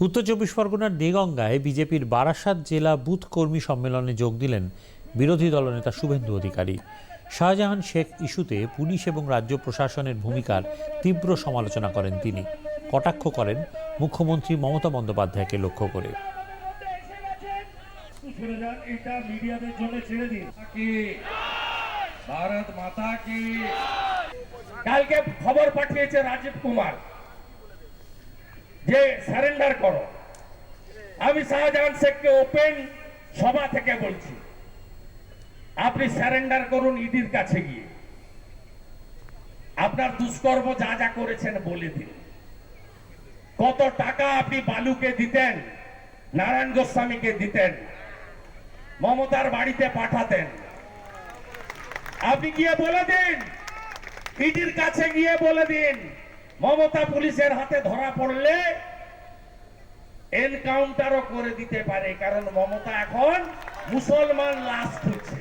উত্তর চব্বিশ পরগনার দেগঙ্গায় বিজেপির বারাসাত জেলা বুথ কর্মী সম্মেলনে যোগ দিলেন বিরোধী দলনেতা শুভেন্দু অধিকারী। শাহজাহান শেখ ইস্যুতে পুলিশ এবং রাজ্য প্রশাসনের ভূমিকার তীব্র সমালোচনা করেন তিনি। কটাক্ষ করেন মুখ্যমন্ত্রী মমতা বন্দ্যোপাধ্যায়কে লক্ষ্য করে। ভারত মাতা কালকে খবর পাঠিয়েছে রাজীব কুমার। যে সারেন্ডার করো। আমি শাহজাহান শেখকে ওপেন সভা থেকে বলছি, আপনি সারেন্ডার করুন ইডির কাছে গিয়ে। আপনার দুষ্কর্ম যা যা করেছেন বলে দিন। কত টাকা আপনি বালুকে দিতেন, নারায়ণ গোস্বামীকে দিতেন, মমতার বাড়িতে পাঠাতেন। আপনি গিয়ে বলে দিন, ইডির কাছে গিয়ে বলে দিন। মমতা পুলিশের হাতে ধরা পড়লে এনকাউন্টারও করে দিতে পারে, কারণ মমতা এখন মুসলমান লাশ খুঁজছে।